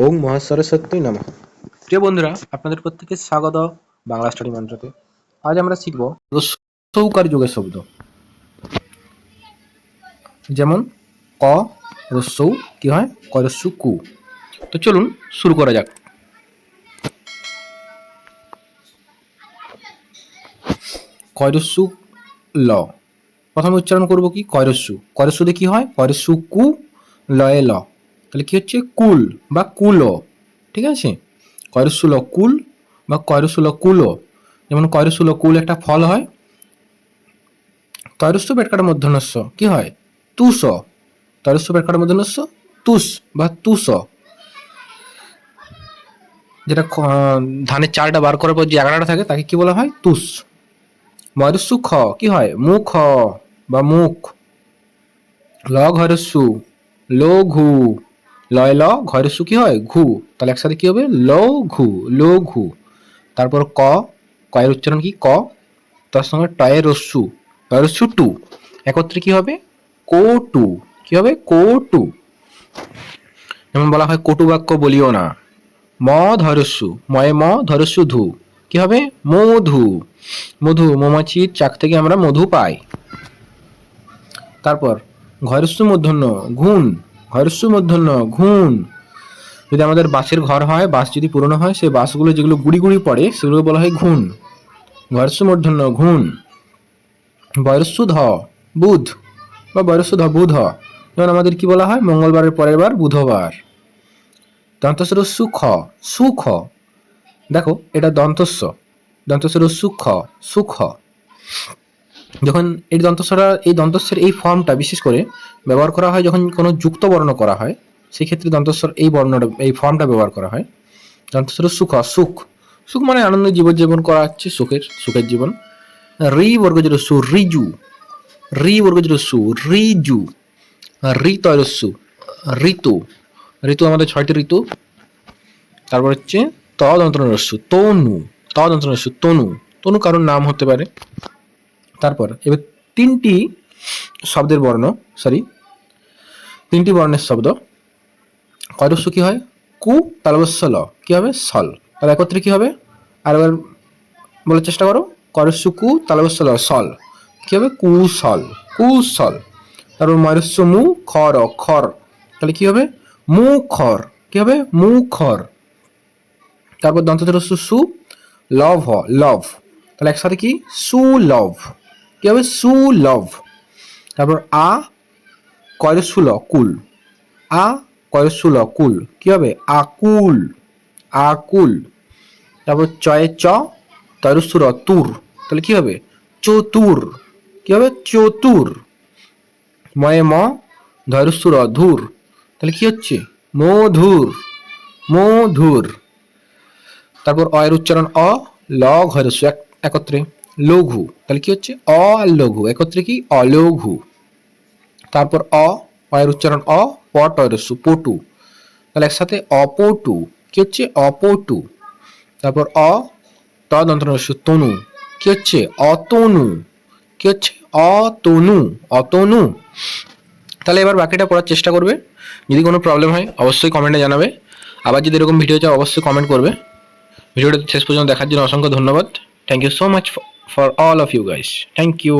ওং মহাসরস্বতী নমঃ। প্রিয় বন্ধুরা, আপনাদের প্রত্যেকে স্বাগত বাংলা স্টাডি মন্ত্রতে। আজ আমরা শিখব রস্যৌকার যুগের শব্দ। যেমন, ক রস্যৌ কি হয়? করস্যু কু। তো চলুন, শুরু করা যাক। কয়রস্যু ল। প্রথমে উচ্চারণ করব কি? কয়রস্যু কয়রস্যুতে কি হয়? কয়রস্যু কু লয়ে ল। তাহলে কি হচ্ছে? কুল বা কুলো, ঠিক আছে? কয়রসুল কুল বা কয়রসুল কুলো। যেমন কয়রসুল কুল একটা ফল হয় তয়রস্য পেটকার মধ্যনস্য, কি হয়? তুষ। তয়রস্য পেটকার মধ্যনস্য, তুষ বা তুষ। যেটা ধানের চালটা বার করার পর যে এগারোটা থাকে, তাকে কি বলা হয়? তুষ। ময়রস্যু খ, কি হয়? মুখ বা মুখ। ল ঘরস্যু লো ঘু লয় ল ঘরস্যু কি হয়, ঘু। তাহলে একসাথে কি হবে? ল, ঘু, লো, ঘু। তারপর ক, কয়ের উচ্চারণ কি? ক। তার সঙ্গে টয়ের রস্যু টয়ের রস্যু টু। একত্রে কি হবে? কো টু। কি হবে? কো টু। যেমন বলা হয়, কটু বাক্য বলিও না। ম ধরস্যু ময়ে ম ধরস্যু ধু। কি হবে? মধু। মধু মৌমাছির চাক থেকে আমরা মধু পাই। তারপর ঘরস্যু মূর্ধন্য ঘুণ। ঘরস্যু মূর্ধন্য ঘুণ। যদি আমাদের বাঁশের ঘর হয়, বাঁশ যদি পুরনো হয়, সেই বাঁশগুলো যেগুলো গুড়ি গুড়ি পড়ে সেগুলো বলা হয় ঘুণ। ঘরস্যু মূর্ধন্য ঘুণ। বয়স্যু ধ বুধ। বা বয়স্যু ধ বুধ। যেমন আমাদের কি বলা হয়? মঙ্গলবারের পরের বার, বুধবার। দন্তস্বর, সুখ। সুখ। দেখো, এটা দন্তস্ব। দন্তস্বর, সুখ। সুখ। যখন এই দন্তস্বরা, এই দন্তস্বর এই ফর্মটা বিশেষ করে ব্যবহার করা হয় যখন কোনো যুক্ত বর্ণ করা হয় সেই ক্ষেত্রে দন্তস্বর এই বর্ণটা, এই ফর্মটা ব্যবহার করা হয়। দন্তস্বর সুখ সুখ সুখ মানে আনন্দ, জীবনযাপন করা হচ্ছে সুখের সুখের জীবন। রি বর্গজোর সু, রিজু। রি বর্গজোর সু, রিজু। রি ঋতু। ঋতু আমাদের ছয়টি ঋতু। তারপর হচ্ছে ত দন্তরস্যু তনু। ত দন্তরস্যু তনু। তনু কারোর নাম হতে পারে। তারপর, এবার তিনটি শব্দের বর্ণ সরি তিনটি বর্ণের শব্দ। কয়রস্য কি হয়? কু তালবস্য ল। কি হবে? সল। তাহলে একত্রে কি হবে? আর এবার বলার চেষ্টা করো। করস্য কু তালবস্য ল, সল। কি হবে? কুসল কুসল তারপর ময়রস্য মু খর খর। তাহলে কি হবে? মু, খর। কি হবে? মু, খর। তারপর দন্তরস্য সু, লভ হ লভ। তাহলে একসাথে কি? সুলভ কি হবে? সুলভ। তারপর আ কয়রসুল কুল আ কয়রসুল কুল কি হবে? আকুল। আকুল। তারপর চয়ে চ তয়রসুর তুর। তাহলে কি হবে? চতুর। কি হবে? চতুর। ময়ে ম ধৈরসুর ধুর। তাহলে কি হচ্ছে? মধুর। মধুর। তারপর অয়ের উচ্চারণ অ, ল ঘরস্য এক একত্রে। লঘু। তাহলে কি হচ্ছে? অ আর লঘু একত্রে কি? অলঘু। তারপর অ, অয়ের উচ্চারণ অ, পট পটু। তাহলে একসাথে অপটু। কি হচ্ছে? অপটু। তারপর অ, ত দন্তরস্যু তনু। কি হচ্ছে? অতনু। কি হচ্ছে? অতনু। অতনু। তাহলে এবার বাকিটা পড়ার চেষ্টা করবে। যদি কোনো প্রবলেম হয়, অবশ্যই কমেন্টে জানাবে। আবার যদি এরকম ভিডিও চাও, অবশ্যই কমেন্ট করবে। ভিডিওটা শেষ পর্যন্ত দেখার জন্য অসংখ্য ধন্যবাদ। Thank you so much for all of you guys thank you